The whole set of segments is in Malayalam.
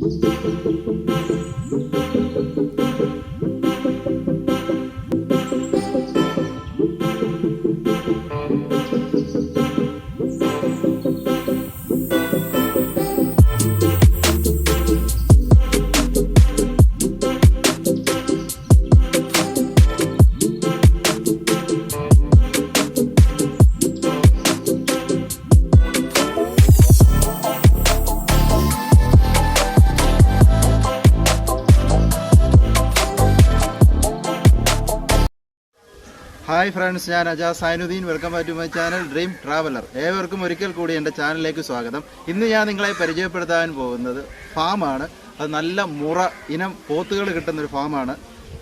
Música ഹായ് ഫ്രണ്ട്സ് ഞാൻ Aja Sainuddin. Welcome back to my channel dream traveller. ഏവർക്കും ഒരിക്കൽ കൂടി എന്റെ ചാനലിലേക്ക് സ്വാഗതം. ഇന്ന് ഞാൻ നിങ്ങളെ പരിചയപ്പെടുത്താൻ പോകുന്നത് ഫാമാണ്. അത് നല്ല മുറ ഇനം പോത്തുകൾ കിട്ടുന്ന ഒരു ഫാമാണ്.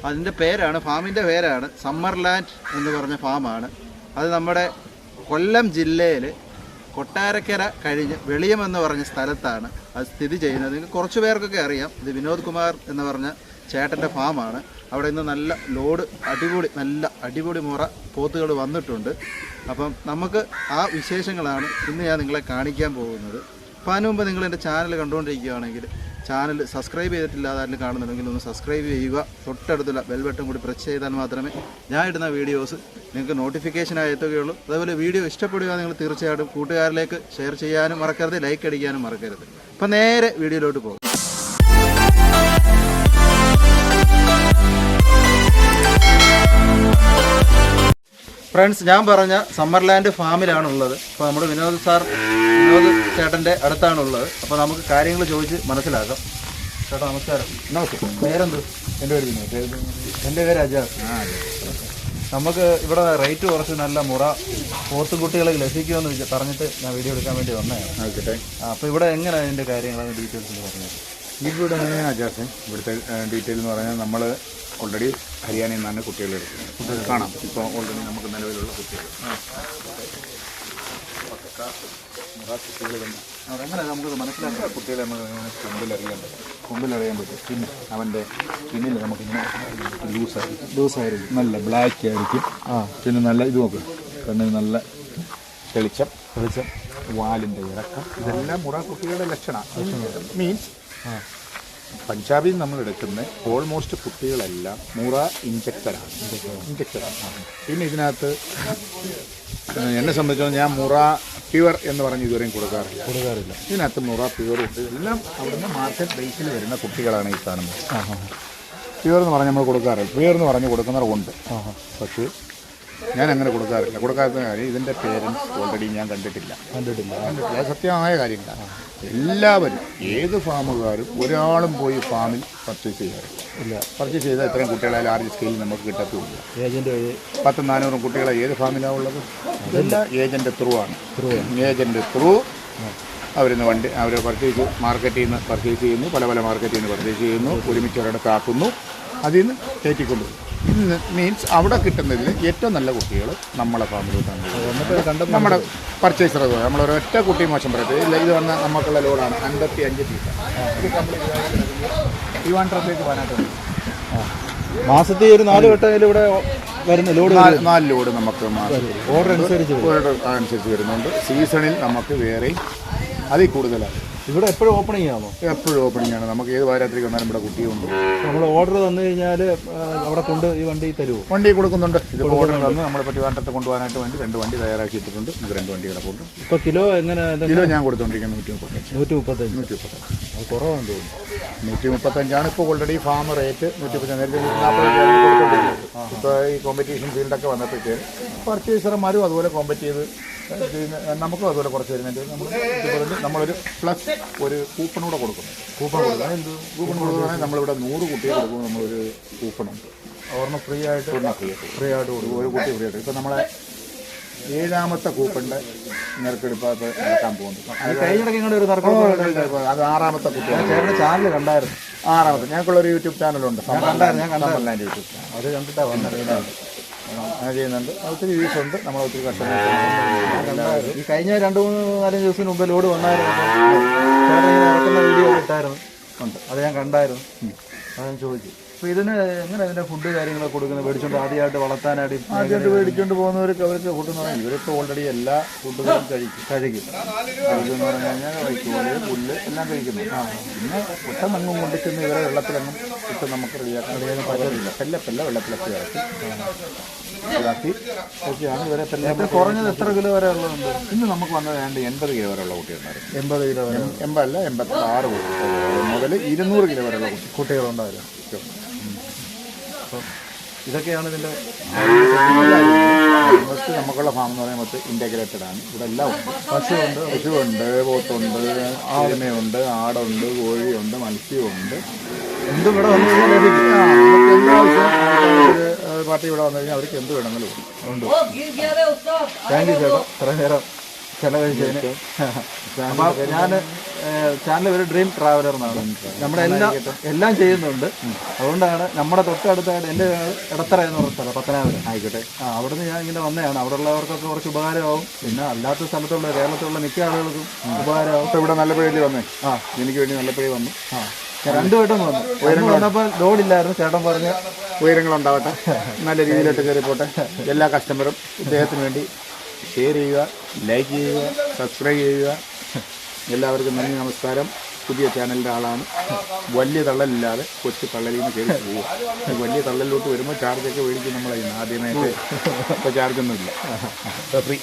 അതിന്റെ പേരാണ് ഫാമിന്റെ പേരാണ് സമ്മർ ലാൻഡ് എന്ന് പറഞ്ഞ ഫാമാണ്. അത് നമ്മുടെ കൊല്ലം ജില്ലയിൽ കൊട്ടാരക്കര കഴിഞ്ഞ് വെളിയം എന്ന് പറഞ്ഞ സ്ഥലത്താണ് അത് സ്ഥിതി ചെയ്യുന്നത്. കുറച്ച് പേർക്കൊക്കെ അറിയാം. ഇത് വിനോദ് കുമാർ എന്ന് പറഞ്ഞ ചേട്ടന്റെ ഫാമാണ്. അവിടെ ഇന്ന് നല്ല ലോഡ് അടിപൊളി നല്ല അടിപൊളി മുറ പോത്തുകൾ വന്നിട്ടുണ്ട്. അപ്പം നമുക്ക് ആ വിശേഷങ്ങളാണ് ഇന്ന് ഞാൻ നിങ്ങളെ കാണിക്കാൻ പോകുന്നത്. അപ്പം അതിന് മുമ്പ് നിങ്ങൾ എന്റെ ചാനൽ കണ്ടുകൊണ്ടിരിക്കുകയാണെങ്കിൽ ചാനൽ സബ്സ്ക്രൈബ് ചെയ്തിട്ടില്ല ആരും കാണുന്നുണ്ടെങ്കിൽ ഒന്ന് സബ്സ്ക്രൈബ് ചെയ്യുക. തൊട്ടടുത്തുള്ള ബെൽ ബട്ടൺ കൂടി പ്രസ് ചെയ്താൽ മാത്രമേ ഞാൻ ഇടുന്ന വീഡിയോസ് നിങ്ങൾക്ക് നോട്ടിഫിക്കേഷനായി എത്തുകയുള്ളൂ. അതേപോലെ വീഡിയോ ഇഷ്ടപ്പെടുക നിങ്ങൾ തീർച്ചയായിട്ടും കൂട്ടുകാരിലേക്ക് ഷെയർ ചെയ്യാനും മറക്കരുത് ലൈക്ക് അടിക്കാനും മറക്കരുത്. അപ്പം നേരെ വീഡിയോയിലോട്ട് പോകും. ഫ്രണ്ട്സ് ഞാൻ പറഞ്ഞ സമ്മർലാൻഡ് ഫാമിലാണുള്ളത് അപ്പോൾ നമ്മുടെ വിനോദ് സാർ വിനോദ് ചേട്ടന്റെ അടുത്താണുള്ളത്. അപ്പോൾ നമുക്ക് കാര്യങ്ങൾ ചോദിച്ച് മനസ്സിലാക്കാം. ചേട്ടാ നമസ്കാരം. നമസ്കാരം. പേരെന്ത്? എന്റെ പേര് എന്റെ പേര് അജാസ് നമുക്ക് ഇവിടെ റേറ്റ് കുറച്ച് നല്ല മുറ പോത്തുകുട്ടികളെ ലഭിക്കുമെന്ന് വെച്ചാൽ പറഞ്ഞിട്ട് ഞാൻ വീഡിയോ എടുക്കാൻ വേണ്ടി വന്നതാണ്. ഓക്കെ. അപ്പോൾ ഇവിടെ എങ്ങനെ അതിന്റെ കാര്യങ്ങൾ ഡീറ്റെയിൽസ് പറഞ്ഞത് ഇവിടെ അജാസ് ഇവിടുത്തെ ഡീറ്റെയിൽ എന്ന് പറഞ്ഞാൽ നമ്മൾ ഓൾറെഡി ഹരിയാനയിൽ നിന്നാണ് കുട്ടികളെ എടുക്കുന്നത്. കാണാം. ഇപ്പോൾ ഓൾറെഡി നമുക്ക് നിലവിലുള്ള കുട്ടികൾ കുട്ടികൾ തന്നെ അങ്ങനെ നമുക്കത് മനസ്സിലാക്കാം കുട്ടികളെ നമ്മൾ കൊമ്പിൽ അറിയാൻ പറ്റും. കൊമ്പിൽ അറിയാൻ പറ്റും. പിന്നെ അവന്റെ പിന്നിൽ നമുക്ക് ലൂസായിരിക്കും ലൂസായിരിക്കും നല്ല ബ്ലാക്ക് ആയിരിക്കും. ആ. പിന്നെ നല്ല ഇത് നോക്ക്. കണ്ണിന് നല്ല തെളിച്ചം തെളിച്ചം വാലിന്റെ ഇറക്കം. ഇതെല്ലാം മുറ കുട്ടികളുടെ ലക്ഷണം. മീൻസ് പഞ്ചാബിൽ നമ്മൾ എടുക്കുന്ന ഓൾമോസ്റ്റ് കുട്ടികളെല്ലാം മുറ ഇഞ്ചക്ടറാണ് ഇഞ്ചക്ടറാണ് പിന്നെ ഇതിനകത്ത് എന്നെ സംബന്ധിച്ചോളം ഞാൻ മുറ പ്യുവർ എന്ന് പറഞ്ഞ് ഇതുവരെയും കൊടുക്കാറില്ല. കൊടുക്കാറില്ല. ഇതിനകത്ത് മുറ പ്യുവർ ഉണ്ട്. എല്ലാം അവിടുന്ന് മാർക്കറ്റ് ബേസിൽ വരുന്ന കുട്ടികളാണ് ഈ കാണുന്നത് പ്യുവർ എന്ന് പറഞ്ഞ് നമ്മൾ കൊടുക്കാറില്ല. പ്യുവർ എന്ന് പറഞ്ഞ് കൊടുക്കുന്നവർ ഉണ്ട്. പക്ഷേ ഞാൻ അങ്ങനെ കൊടുക്കാറില്ല. കൊടുക്കാത്ത കാര്യം ഇതിന്റെ പേരൻസ് ഓൾറെഡി ഞാൻ കണ്ടിട്ടില്ല. കണ്ടിട്ടില്ല. സത്യമായ കാര്യങ്ങളാണ്. എല്ലാവരും ഏത് ഫാമുകാരും ഒരാളും പോയി ഫാമിൽ പർച്ചേസ് ചെയ്യാറില്ല. ഇല്ല. പർച്ചേസ് ചെയ്താൽ ഇത്രയും കുട്ടികളെ ലാർജ് സ്കെയിലിൽ നമുക്ക് കിട്ടത്തുമില്ല. ഏജന്റ് വഴി പത്തും നാനൂറും കുട്ടികളെ ഏത് ഫാമിലാണ് ഉള്ളത്? ഇതെല്ലാം ഏജന്റ് ത്രൂ ആണ്. ത്രൂ ഏജന്റ് ത്രൂ അവരിന്ന് വണ്ടി അവർ പർച്ചേസ് മാർക്കറ്റിൽ നിന്ന് പർച്ചേസ് ചെയ്യുന്നു പല പല മാർക്കറ്റിൽ നിന്ന് പർച്ചേസ് ചെയ്യുന്നു ഒരുമിച്ച് അവരുടെ കാക്കുന്നു അതിൽ നിന്ന് കയറ്റിക്കൊണ്ടു ഇന്ന് മീൻസ് അവിടെ കിട്ടുന്നതിൽ ഏറ്റവും നല്ല കുട്ടികൾ നമ്മളെ വരുന്നത്. നമ്മുടെ പർച്ചേസർ നമ്മൾ ഒരൊറ്റ കുട്ടി മോശം പറയട്ടെ ഇല്ല ഇത് വന്ന നമുക്കുള്ള ലോഡാണ് അൻപത്തി അഞ്ച് പീസ് ഇത് കംപ്ലീറ്റ് ട്രിവാൻഡ്രത്തേക്ക് പോകാനായിട്ടുണ്ട് മാസത്തിൽ ഒരു നാല് വട്ടം ഇവിടെ വരുന്ന ലോഡ് നാല് ലോഡ് നമുക്ക് ഓർഡർ അനുസരിച്ച് ഓർഡർ അനുസരിച്ച് വരുന്നുണ്ട്. സീസണിൽ നമുക്ക് വേറെ അതിൽ കൂടുതലാണ്. ഇവിടെ എപ്പോഴും ഓപ്പണിംഗ് ആണോ? എപ്പോഴും ഓപ്പണിംഗ് ആണ്. നമുക്ക് ഏത് വാരാത്രി വന്നാലും ഇവിടെ കുട്ടിയുണ്ട് നമ്മൾ ഓർഡർ തന്നു കഴിഞ്ഞാൽ അവിടെ കൊണ്ട് ഈ വണ്ടി തരുമോ വണ്ടി കൊടുക്കുന്നുണ്ട്. ഇത് ഓർഡർ തന്ന്. നമ്മൾ പറ്റുവാണ്ടത്ത് കൊണ്ടുപോകാനായിട്ട് വേണ്ടി രണ്ട് വണ്ടി തയ്യാറാക്കിയിട്ടുണ്ട്. ഇത് രണ്ട് വണ്ടി കിടപ്പുണ്ട് ഇപ്പോൾ കിലോ എങ്ങനെ കിലോ ഞാൻ കൊടുത്തോണ്ടിരിക്കുന്നത് നൂറ്റി മുപ്പത്തഞ്ച്. നൂറ്റി മുപ്പത്തഞ്ച് നൂറ്റി മുപ്പത്തഞ്ച് അത് കുറവാണ് തോന്നുന്നു. നൂറ്റി മുപ്പത്തഞ്ചാണ് ഇപ്പോൾ ഓൾറെഡി ഫാം റേറ്റ് നൂറ്റി മുപ്പത്തഞ്ച് നേരത്തെ നൂറ്റി നാൽപ്പത് കൊടുത്തോണ്ടിരിക്കുന്നത് ഇപ്പോൾ ഈ കോമ്പറ്റീഷൻ ഫീൽഡൊക്കെ വന്നപ്പോഴത്തേക്ക് പർച്ചേസർമാരും അതുപോലെ കോമ്പറ്റ് ചെയ്ത് നമുക്കും അതുപോലെ കുറച്ച് വരുന്നുണ്ട്. നമ്മൾ നമ്മളൊരു പ്ലസ് ഒരു കൂപ്പൺ കൂടെ കൊടുക്കുന്നു. കൂപ്പൺ കൊടുക്കുന്നത് എന്ത്? കൂപ്പൺ കൊടുക്കുകയാണെങ്കിൽ നമ്മളിവിടെ നൂറ് കുട്ടികൾ കൊടുക്കുമ്പോൾ നമ്മളൊരു കൂപ്പണുണ്ട് ഒരെണ്ണം ഫ്രീ ആയിട്ട് ഫ്രീ ആയിട്ട് ഫ്രീ ആയിട്ട് കൊടുക്കും ഒരു കുട്ടി ഫ്രീ ആയിട്ട്. ഇപ്പം നമ്മളെ ഏഴാമത്തെ കൂപ്പണിന്റെ നെറുക്കെടുപ്പ് ഇപ്പോൾ നടക്കാൻ പോകുന്നു. അത് ആറാമത്തെ കുട്ടിയാണ് ചേട്ടന്റെ ചാനൽ കണ്ടായിരുന്നു. ആറാമത്തെ. ഞങ്ങൾക്കുള്ള ഒരു യൂട്യൂബ് ചാനലുണ്ട്. കണ്ടായിരുന്നു, ഞാൻ കണ്ടായിരുന്നു. YouTube channel. അത് കണ്ടിട്ടാണ് വന്നത്. അത് ചെയ്യുന്നുണ്ട്. ഒത്തിരി യൂസ് ഉണ്ട്. നമ്മൾ ഒത്തിരി കസ്റ്റമേഴ്സ് ഈ കഴിഞ്ഞ രണ്ട് മൂന്ന് നാലഞ്ച് ദിവസത്തിന് മുമ്പ് ലോഡ് വന്നായിരുന്നു. നടക്കുന്ന വീഡിയോ ഇട്ടായിരുന്നു. ഉണ്ട്. അത് ഞാൻ കണ്ടായിരുന്നു. അത് ഞാൻ ചോദിച്ചു അപ്പൊ ഇതിന് എങ്ങനെ ഇതിന്റെ ഫുഡ് കാര്യങ്ങളൊക്കെ കൊടുക്കുന്നത്? മേടിച്ചോണ്ട് ആദ്യമായിട്ട് വളർത്താനായിട്ട് ആദ്യമായിട്ട് മേടിച്ചുകൊണ്ട് പോകുന്നവർക്ക് അവർക്ക് ഫുഡ് എന്ന് പറഞ്ഞാൽ ഇവരിപ്പോൾ ഓൾറെഡി എല്ലാ ഫുഡുകളും കഴിക്കും. കഴിക്കും. കഴിക്കും എന്ന് പറഞ്ഞു കഴിഞ്ഞാൽ വൈക്കോൽ പുല്ല് എല്ലാം കഴിക്കുന്നു. പിന്നെ പെട്ടെന്നങ്ങും കൊണ്ട് ചെന്ന് ഇവരെ വെള്ളത്തിലങ്ങും ഇട്ട് നമുക്ക് റെഡിയാക്കാൻ പറ്റത്തില്ല. പെല്ല പെല്ല വെള്ളത്തിലൊക്കെ ഇറക്കി. ഇതാക്കി. ഒക്കെയാണ് ഇവരെ പെല്ല കുറഞ്ഞത് എത്ര കിലോ വരെ ഉള്ളതുണ്ട്? ഇന്ന് നമുക്ക് വന്നത് രണ്ട് എൺപത് കിലോ വരെ ഉള്ള കുട്ടികളുണ്ടായിരുന്നു. എൺപത് കിലോ എൺപതല്ല എൺപത്തി ആറ് മുതൽ ഇരുന്നൂറ് കിലോ വരെയുള്ള കുട്ടികളുണ്ടായിരുന്നു. അപ്പം ഇതൊക്കെയാണ് ഇതിന്റെ ഫസ്റ്റ് നമുക്കുള്ള ഫാം എന്ന് പറയുമ്പോൾ ഇന്റഗ്രേറ്റഡ് ആണ്. ഇവിടെ എല്ലാം ഉണ്ട്. പശുവുണ്ട് പശുവുണ്ട് പോത്തുണ്ട് ആടിനയുണ്ട് ആടുണ്ട് കോഴിയുണ്ട് മത്സ്യമുണ്ട് എന്തും ഇവിടെ വന്നു കഴിഞ്ഞാൽ പാർട്ടി ഇവിടെ വന്നു കഴിഞ്ഞാൽ അവർക്ക് എന്ത് വേണമെങ്കിലും ഉണ്ട്. താങ്ക് യു ചേട്ടാ. ഇത്ര നേരം ചെലവഴിച്ചതിന്. ഞാൻ ചാനൽ ഒരു ഡ്രീം ട്രാവലർ എന്നാണ്. നമ്മുടെ എല്ലാം എല്ലാം ചെയ്യുന്നുണ്ട്. അതുകൊണ്ടാണ് നമ്മുടെ തൊട്ടടുത്തായിട്ട് എന്റെ ഇടത്തറ എന്ന് പറഞ്ഞ സ്ഥലം പത്തനാപുരം. ആയിക്കോട്ടെ. ആ അവിടുന്ന് ഞാൻ ഇങ്ങനെ വന്നതാണ്. അവിടെ ഉള്ളവർക്കൊക്കെ കുറച്ച് ഉപകാരമാവും. പിന്നെ അല്ലാത്ത സ്ഥലത്തുള്ള കേരളത്തിലുള്ള മിക്ക ആളുകൾക്കും ഉപകാരമാവും. ഇവിടെ നല്ല പേടി വന്നേ. ആ. എനിക്ക് വേണ്ടി നല്ല പേടി വന്നു. ആ. രണ്ടു വട്ടം വന്നു. ഉയരങ്ങൾ വന്നപ്പോൾ ലോഡില്ലായിരുന്നു ചേട്ടൻ പറഞ്ഞ് ഉയരങ്ങളുണ്ടാവട്ടെ. നല്ല രീതിയിലോട്ട് കയറി പോട്ടെ. എല്ലാ കസ്റ്റമറും ഇദ്ദേഹത്തിന് വേണ്ടി ഷെയർ ചെയ്യുക ലൈക്ക് ചെയ്യുക സബ്സ്ക്രൈബ് ചെയ്യുക. എല്ലാവർക്കും നന്ദി നമസ്കാരം. പുതിയ ചാനലിന്റെ ആളാണ്. വലിയ തള്ളലില്ലാതെ കൊച്ചു തള്ളലിൽ നിന്ന് കയറി പോകും വലിയ തള്ളലിലോട്ട് വരുമ്പോൾ ചാർജൊക്കെ മേടിക്കും നമ്മളതിന് ആദ്യമായിട്ട് ഇപ്പോൾ ചാർജൊന്നുമില്ല ഫ്രീ